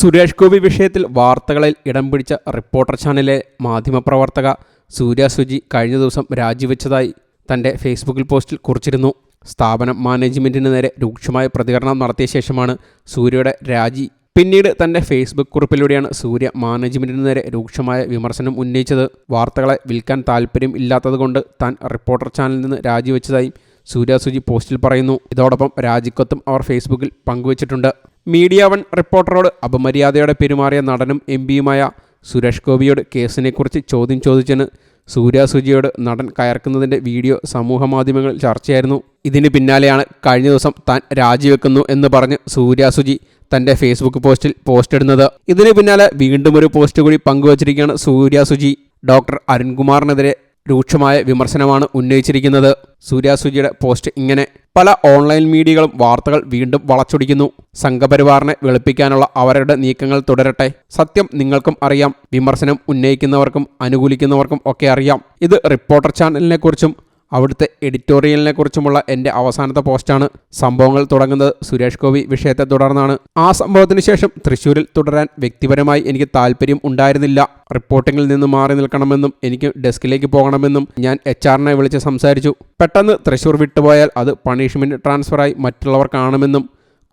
സുരേഷ് ഗോപി വിഷയത്തിൽ വാർത്തകളിൽ ഇടം പിടിച്ച റിപ്പോർട്ടർ ചാനലിലെ മാധ്യമപ്രവർത്തക സൂര്യ സുജി കഴിഞ്ഞ ദിവസം രാജിവെച്ചതായി തന്റെ ഫേസ്ബുക്കിൽ പോസ്റ്റിൽ കുറിച്ചിരുന്നു. സ്ഥാപനം മാനേജ്മെന്റിന് നേരെ രൂക്ഷമായ പ്രതികരണം നടത്തിയ ശേഷമാണ് സൂര്യയുടെ രാജി. പിന്നീട് തന്റെ ഫേസ്ബുക്ക് കുറിപ്പിലൂടെയാണ് സൂര്യ മാനേജ്മെന്റിന് നേരെ രൂക്ഷമായ വിമർശനം ഉന്നയിച്ചത്. വാർത്തകളെ വിൽക്കാൻ താല്പര്യം ഇല്ലാത്തതുകൊണ്ട് താൻ റിപ്പോർട്ടർ ചാനലിൽ നിന്ന് രാജിവെച്ചതായും സൂര്യ സുജി പോസ്റ്റിൽ പറയുന്നു. ഇതോടൊപ്പം രാജിക്കത്തും അവർ ഫേസ്ബുക്കിൽ പങ്കുവച്ചിട്ടുണ്ട്. മീഡിയ വൺ റിപ്പോർട്ടറോട് അപമര്യാദയോടെ പെരുമാറിയ നടനും എം പിയുമായ സുരേഷ് ഗോപിയോട് കേസിനെക്കുറിച്ച് ചോദ്യം ചോദിച്ചതിന് സൂര്യ സുജിയോട് നടൻ കയർക്കുന്നതിന്റെ വീഡിയോ സമൂഹ മാധ്യമങ്ങളിൽ ചർച്ചയായിരുന്നു. ഇതിന് പിന്നാലെയാണ് കഴിഞ്ഞ ദിവസം താൻ രാജിവെക്കുന്നു എന്ന് പറഞ്ഞ് സൂര്യ സുജി തന്റെ ഫേസ്ബുക്ക് പോസ്റ്റിൽ പോസ്റ്റ് ഇടുന്നത്. ഇതിന് പിന്നാലെ വീണ്ടും ഒരു പോസ്റ്റ് കൂടി പങ്കുവച്ചിരിക്കുകയാണ് സൂര്യ സുജി. ഡോക്ടർ അരുൺകുമാറിനെതിരെ രൂക്ഷമായ വിമർശനമാണ് ഉന്നയിച്ചിരിക്കുന്നത്. സൂര്യ സുജിയുടെ പോസ്റ്റ് ഇങ്ങനെ പല ഓൺലൈൻ മീഡിയകളും വാർത്തകൾ വീണ്ടും വളച്ചൊടിക്കുന്നു. സംഘപരിവാറിനെ വെളുപ്പിക്കാനുള്ള അവരുടെ നീക്കങ്ങൾ തുടരട്ടെ. സത്യം നിങ്ങൾക്കും അറിയാം. വിമർശനം ഉന്നയിക്കുന്നവർക്കും അനുകൂലിക്കുന്നവർക്കും ഒക്കെ അറിയാം. ഇത് റിപ്പോർട്ടർ ചാനലിനെക്കുറിച്ചും അവിടുത്തെ എഡിറ്റോറിയലിനെ കുറിച്ചുമുള്ള എന്റെ അവസാനത്തെ പോസ്റ്റാണ് സംഭവങ്ങൾ തുടങ്ങുന്നത്. സുരേഷ് ഗോപി വിഷയത്തെ തുടർന്നാണ്. ആ സംഭവത്തിന് ശേഷം തൃശ്ശൂരിൽ തുടരാൻ വ്യക്തിപരമായി എനിക്ക് താല്പര്യം ഉണ്ടായിരുന്നില്ല. റിപ്പോർട്ടിങ്ങിൽ നിന്ന് മാറി നിൽക്കണമെന്നും എനിക്ക് ഡെസ്കിലേക്ക് പോകണമെന്നും ഞാൻ എച്ച് ആറിനെ വിളിച്ച് സംസാരിച്ചു. പെട്ടെന്ന് തൃശ്ശൂർ വിട്ടുപോയാൽ അത് പണിഷ്മെന്റ് ട്രാൻസ്ഫറായി മറ്റുള്ളവർ കാണുമെന്നും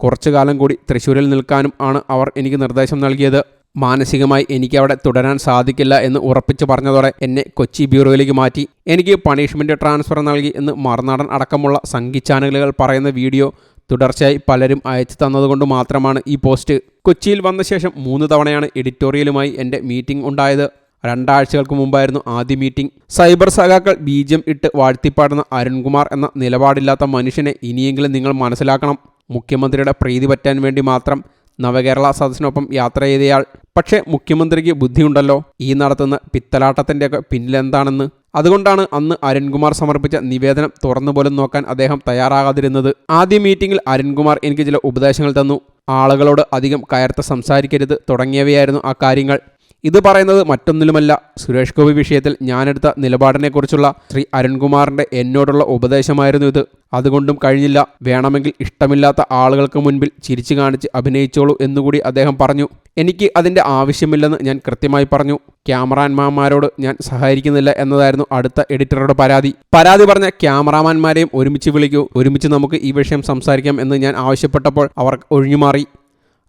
കുറച്ചു കാലം കൂടി തൃശ്ശൂരിൽ നിൽക്കാനും ആണ് അവർ എനിക്ക് നിർദ്ദേശം നൽകിയത്. മാനസികമായി എനിക്ക് അവിടെ തുടരാൻ സാധിക്കില്ല എന്ന് ഉറപ്പിച്ചു പറഞ്ഞതോടെ എന്നെ കൊച്ചി ബ്യൂറോയിലേക്ക് മാറ്റി. എനിക്ക് പണിഷ്മെന്റ് ട്രാൻസ്ഫർ നൽകി എന്ന് മറുനാടൻ അടക്കമുള്ള സംഘി ചാനലുകൾ പറയുന്ന വീഡിയോ തുടർച്ചയായി പലരും അയച്ചു തന്നതുകൊണ്ട് മാത്രമാണ് ഈ പോസ്റ്റ്. കൊച്ചിയിൽ വന്ന ശേഷം മൂന്ന് തവണയാണ് എഡിറ്റോറിയലുമായി എന്റെ മീറ്റിംഗ് ഉണ്ടായത്. രണ്ടാഴ്ചകൾക്ക് മുമ്പായിരുന്നു ആദ്യ മീറ്റിംഗ്. സൈബർ സഖാക്കൾ ബീജം ഇട്ട് വാഴ്ത്തിപ്പാടുന്ന അരുൺകുമാർ എന്ന നിലപാടില്ലാത്ത മനുഷ്യനെ ഇനിയെങ്കിലും നിങ്ങൾ മനസ്സിലാക്കണം. മുഖ്യമന്ത്രിയുടെ പ്രീതി പറ്റാൻ വേണ്ടി മാത്രം നവകേരള സദസ്സിനൊപ്പം യാത്ര ചെയ്തയാൾ. പക്ഷേ മുഖ്യമന്ത്രിക്ക് ബുദ്ധിയുണ്ടല്ലോ. ഈ നടത്തുന്ന പിത്തലാട്ടത്തിന്റെയൊക്കെ പിന്നിലെന്താണെന്ന്. അതുകൊണ്ടാണ് അന്ന് അരുൺകുമാർ സമർപ്പിച്ച നിവേദനം തുറന്നു പോലും നോക്കാൻ അദ്ദേഹം തയ്യാറാകാതിരുന്നത്. ആദ്യ മീറ്റിംഗിൽ അരുൺകുമാർ എനിക്ക് ചില ഉപദേശങ്ങൾ തന്നു. ആളുകളോട് അധികം കയർത്ത് സംസാരിക്കരുത് തുടങ്ങിയവയായിരുന്നു ആ കാര്യങ്ങൾ. ഇത് പറയുന്നത് മറ്റൊന്നിലുമല്ല. സുരേഷ് ഗോപി വിഷയത്തിൽ ഞാനെടുത്ത നിലപാടിനെക്കുറിച്ചുള്ള ശ്രീ അരുൺകുമാറിന്റെ എന്നോടുള്ള ഉപദേശമായിരുന്നു ഇത്. അതുകൊണ്ടും കഴിഞ്ഞില്ല. വേണമെങ്കിൽ ഇഷ്ടമില്ലാത്ത ആളുകൾക്ക് മുൻപിൽ ചിരിച്ചു കാണിച്ച് അഭിനയിച്ചോളൂ എന്നുകൂടി അദ്ദേഹം പറഞ്ഞു. എനിക്ക് അതിന്റെ ആവശ്യമില്ലെന്ന് ഞാൻ കൃത്യമായി പറഞ്ഞു. ക്യാമറാമാന്മാരോട് ഞാൻ സഹായിക്കുന്നില്ല എന്നതായിരുന്നു അടുത്ത എഡിറ്ററുടെ പരാതി. പരാതി പറഞ്ഞ ക്യാമറാമാന്മാരെയും ഒരുമിച്ച് വിളിക്കൂ. ഒരുമിച്ച് നമുക്ക് ഈ വിഷയം സംസാരിക്കാം എന്ന് ഞാൻ ആവശ്യപ്പെട്ടപ്പോൾ അവർ ഒഴിഞ്ഞുമാറി.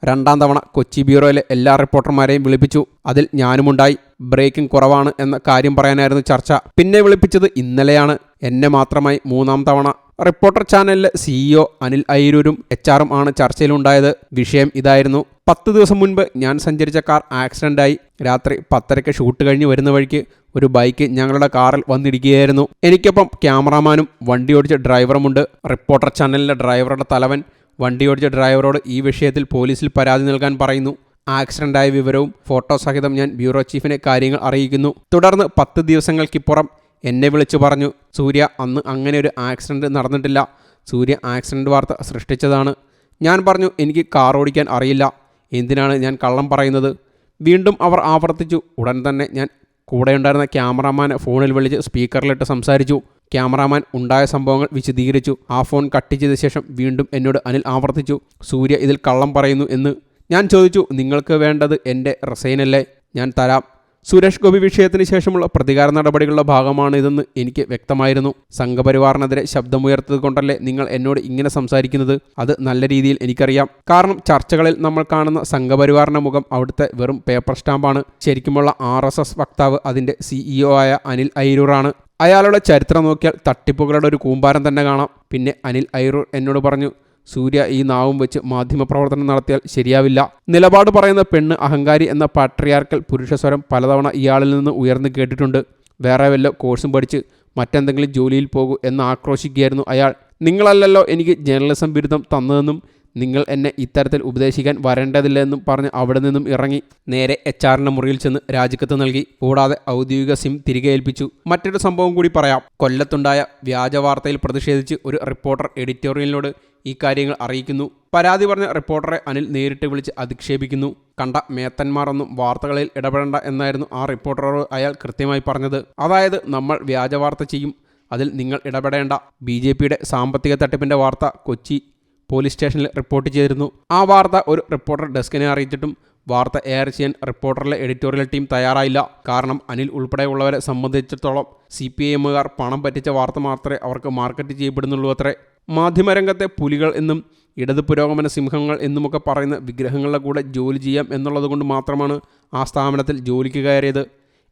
രണ്ടാം തവണ കൊച്ചി ബ്യൂറോയിലെ എല്ലാ റിപ്പോർട്ടർമാരെയും വിളിപ്പിച്ചു. അതിൽ ഞാനുമുണ്ടായി. ബ്രേക്കിംഗ് കുറവാണ് എന്ന കാര്യം പറയാനായിരുന്നു ചർച്ച. പിന്നെ വിളിപ്പിച്ചത് ഇന്നലെയാണ്. എന്നെ മാത്രമായി മൂന്നാം തവണ. റിപ്പോർട്ടർ ചാനലിലെ സിഇഒ അനിൽ അയ്യൂരും എച്ച് ആറും ആണ് ചർച്ചയിലുണ്ടായത്. വിഷയം ഇതായിരുന്നു. പത്ത് ദിവസം മുൻപ് ഞാൻ സഞ്ചരിച്ച കാർ ആക്സിഡന്റായി രാത്രി പത്തരയ്ക്ക് ഷൂട്ട് കഴിഞ്ഞ് വരുന്ന വഴിക്ക് ഒരു ബൈക്ക് ഞങ്ങളുടെ കാറിൽ വന്നിരിക്കുകയായിരുന്നു എനിക്കൊപ്പം ക്യാമറാമാനും വണ്ടി ഓടിച്ച ഡ്രൈവറുമുണ്ട്. റിപ്പോർട്ടർ ചാനലിലെ ഡ്രൈവറുടെ തലവൻ വണ്ടി ഓടിച്ച ഡ്രൈവറോട് ഈ വിഷയത്തിൽ പോലീസിൽ പരാതി നൽകാൻ പറയുന്നു. ആക്സിഡന്റായ വിവരവും ഫോട്ടോ സഹിതം ഞാൻ ബ്യൂറോ ചീഫിനെ കാര്യങ്ങൾ അറിയിക്കുന്നു. തുടർന്ന് പത്ത് ദിവസങ്ങൾക്കിപ്പുറം എന്നെ വിളിച്ചു പറഞ്ഞു സൂര്യ അന്ന് അങ്ങനെ ഒരു ആക്സിഡന്റ് നടന്നിട്ടില്ല. സൂര്യ ആക്സിഡന്റ് വാർത്ത സൃഷ്ടിച്ചതാണ്. ഞാൻ പറഞ്ഞു എനിക്ക് കാർ ഓടിക്കാൻ അറിയില്ല. എന്തിനാണ് ഞാൻ കള്ളം പറയുന്നത്? വീണ്ടും അവർ ആവർത്തിച്ചു. ഉടൻ തന്നെ ഞാൻ കൂടെയുണ്ടായിരുന്ന ക്യാമറാമാനെ ഫോണിൽ വിളിച്ച് സ്പീക്കറിലിട്ട് സംസാരിച്ചു. ക്യാമറാമാൻ ഉണ്ടായ സംഭവങ്ങൾ വിശദീകരിച്ചു. ആ ഫോൺ കട്ട് ചെയ്ത ശേഷം വീണ്ടും എന്നോട് അനിൽ ആവർത്തിച്ചു. സൂര്യ ഇതിൽ കള്ളം പറയുന്നു എന്ന് ഞാൻ ചോദിച്ചു നിങ്ങൾക്ക് വേണ്ടത് എന്റെ റസൈനല്ലേ ഞാൻ തരാം. സുരേഷ് ഗോപി വിഷയത്തിന് ശേഷമുള്ള പ്രതികാര നടപടികളുടെ ഭാഗമാണ് ഇതെന്ന് എനിക്ക് വ്യക്തമായിരുന്നു. സംഘപരിവാറിനെതിരെ ശബ്ദമുയർത്തത് കൊണ്ടല്ലേ നിങ്ങൾ എന്നോട് ഇങ്ങനെ സംസാരിക്കുന്നത്? അത് നല്ല രീതിയിൽ എനിക്കറിയാം. കാരണം ചർച്ചകളിൽ നമ്മൾ കാണുന്ന സംഘപരിവാറിന്റെ മുഖം അവിടുത്തെ വെറും പേപ്പർ സ്റ്റാമ്പാണ്. ശരിക്കുമുള്ള ആർ വക്താവ് അതിന്റെ സിഇഒ ആയ അനിൽ ഐരൂറാണ് അയാളുടെ ചരിത്രം നോക്കിയാൽ തട്ടിപ്പുകളുടെ ഒരു കൂമ്പാരം തന്നെ കാണാം. പിന്നെ അനിൽ ഐറൂർ എന്നോട് പറഞ്ഞു സൂര്യ ഈ നാവും വെച്ച് മാധ്യമപ്രവർത്തനം നടത്തിയാൽ ശരിയാവില്ല. നിലപാട് പറയുന്ന പെണ്ണ് അഹങ്കാരി എന്ന പാട്രിയാർക്കൽ പുരുഷസ്വരം പലതവണ ഇയാളിൽ നിന്ന് ഉയർന്നു കേട്ടിട്ടുണ്ട്. വേറെ വല്ല കോഴ്സും പഠിച്ച് മറ്റെന്തെങ്കിലും ജോലിയിൽ പോകൂ എന്ന് ആക്രോശിക്കുകയായിരുന്നു അയാൾ. നിങ്ങളല്ലല്ലോ എനിക്ക് ജേർണലിസം ബിരുദം തന്നതെന്നും നിങ്ങൾ എന്നെ ഇത്തരത്തിൽ ഉപദേശിക്കാൻ വരേണ്ടതില്ലെന്നും പറഞ്ഞ് അവിടെ നിന്നും ഇറങ്ങി നേരെ എച്ച് ആറിന്റെ മുറിയിൽ ചെന്ന് രാജിക്കത്ത് നൽകി. കൂടാതെ ഔദ്യോഗിക സിം തിരികെ ഏൽപ്പിച്ചു. മറ്റൊരു സംഭവം കൂടി പറയാം. കൊല്ലത്തുണ്ടായ വ്യാജ വാർത്തയിൽ പ്രതിഷേധിച്ച് ഒരു റിപ്പോർട്ടർ എഡിറ്റോറിയലിനോട് ഈ കാര്യങ്ങൾ അറിയിക്കുന്നു. പരാതി പറഞ്ഞ റിപ്പോർട്ടറെ അനിൽ നേരിട്ട് വിളിച്ച് അധിക്ഷേപിക്കുന്നു. കണ്ട മേത്തന്മാരൊന്നും വാർത്തകളിൽ ഇടപെടേണ്ട എന്നായിരുന്നു ആ റിപ്പോർട്ടറോട് അയാൾ കൃത്യമായി പറഞ്ഞത്. അതായത് നമ്മൾ വ്യാജ വാർത്ത ചെയ്യും. അതിൽ നിങ്ങൾ ഇടപെടേണ്ട. ബി ജെ പിയുടെ സാമ്പത്തിക തട്ടിപ്പിന്റെ വാർത്ത കൊച്ചി പോലീസ് സ്റ്റേഷനിൽ റിപ്പോർട്ട് ചെയ്തിരുന്നു. ആ വാർത്ത ഒരു റിപ്പോർട്ടർ ഡെസ്കിനെ അറിയിച്ചിട്ടും വാർത്ത എയർ ചെയ്യാൻ റിപ്പോർട്ടറിലെ എഡിറ്റോറിയൽ ടീം തയ്യാറായില്ല. കാരണം അനിൽ ഉൾപ്പെടെയുള്ളവരെ സംബന്ധിച്ചിടത്തോളം സി പി ഐ എമ്മുകാർ പണം പറ്റിച്ച വാർത്ത മാത്രമേ അവർക്ക് മാർക്കറ്റ് ചെയ്യപ്പെടുന്നുള്ളൂ അത്രേ. മാധ്യമരംഗത്തെ പുലികൾ എന്നും ഇടത് പുരോഗമന സിംഹങ്ങൾ എന്നുമൊക്കെ പറയുന്ന വിഗ്രഹങ്ങളുടെ കൂടെ ജോലി ചെയ്യാം എന്നുള്ളതുകൊണ്ട് മാത്രമാണ് ആ സ്ഥാപനത്തിൽ ജോലിക്ക് കയറിയത്.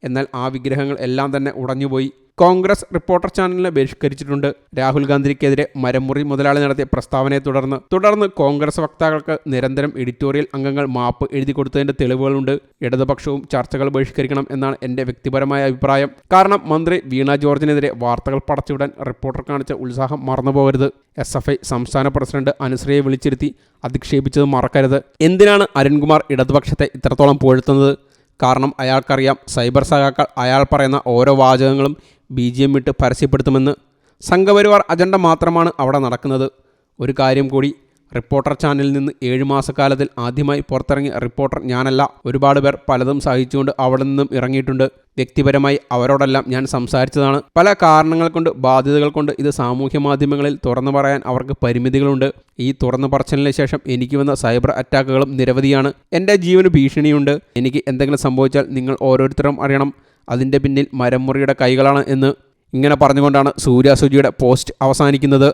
എന്നാൽ ആ വിഗ്രഹങ്ങൾ എല്ലാം തന്നെ ഉടഞ്ഞുപോയി. കോൺഗ്രസ് റിപ്പോർട്ടർ ചാനലിനെ ബഹിഷ്കരിച്ചിട്ടുണ്ട്. രാഹുൽ ഗാന്ധിക്കെതിരെ മരമുറി മുതലാളി നടത്തിയ പ്രസ്താവനയെ തുടർന്ന് തുടർന്ന് കോൺഗ്രസ് വക്താക്കൾക്ക് നിരന്തരം എഡിറ്റോറിയൽ അംഗങ്ങൾ മാപ്പ് എഴുതി കൊടുത്തതിന്റെ തെളിവുകളുണ്ട്. ഇടതുപക്ഷവും ചർച്ചകൾ ബഹിഷ്കരിക്കണം എന്നാണ് എന്റെ വ്യക്തിപരമായ അഭിപ്രായം. കാരണം മന്ത്രി വീണ ജോർജിനെതിരെ വാർത്തകൾ പടച്ചുവിടാൻ റിപ്പോർട്ടർ കാണിച്ച ഉത്സാഹം മറന്നുപോകരുത്. എസ് എഫ് ഐ സംസ്ഥാന പ്രസിഡന്റ് അനുശ്രീയെ വിളിച്ചിരുത്തി അധിക്ഷേപിച്ചത് മറക്കരുത്. എന്തിനാണ് അരുൺകുമാർ ഇടതുപക്ഷത്തെ ഇത്രത്തോളം പുകഴ്ത്തുന്നത് കാരണം അയാൾക്കറിയാം സൈബർ സഖാക്കൾ അയാൾ പറയുന്ന ഓരോ വാചകങ്ങളും ബി ജി എം ഇട്ട് പരസ്യപ്പെടുത്തുമെന്ന് സംഘപരിവാർ അജണ്ട മാത്രമാണ് അവിടെ നടക്കുന്നത്. ഒരു കാര്യം കൂടി റിപ്പോർട്ടർ ചാനലിൽ നിന്ന് ഏഴ് മാസക്കാലത്തിൽ ആദ്യമായി പുറത്തിറങ്ങിയ റിപ്പോർട്ടർ ഞാനല്ല. ഒരുപാട് പേർ പലതും സഹിച്ചുകൊണ്ട് അവിടെ നിന്നും ഇറങ്ങിയിട്ടുണ്ട്. വ്യക്തിപരമായി അവരോടെല്ലാം ഞാൻ സംസാരിച്ചതാണ്. പല കാരണങ്ങൾ കൊണ്ട് ബാധ്യതകൾ കൊണ്ട് ഇത് സാമൂഹ്യ മാധ്യമങ്ങളിൽ തുറന്നു പറയാൻ അവർക്ക് പരിമിതികളുണ്ട്. ഈ തുറന്നു പറച്ചിലിന് ശേഷം എനിക്ക് വന്ന സൈബർ അറ്റാക്കുകളും നിരവധിയാണ്. എന്റെ ജീവന് ഭീഷണിയുണ്ട്. എനിക്ക് എന്തെങ്കിലും സംഭവിച്ചാൽ നിങ്ങൾ ഓരോരുത്തരും അറിയണം. അതിന്റെ പിന്നിൽ മരമുറിയുടെ കൈകളാണ് എന്ന് ഇങ്ങനെ പറഞ്ഞുകൊണ്ടാണ് സൂര്യ സുജിയുടെ പോസ്റ്റ് അവസാനിക്കുന്നത്.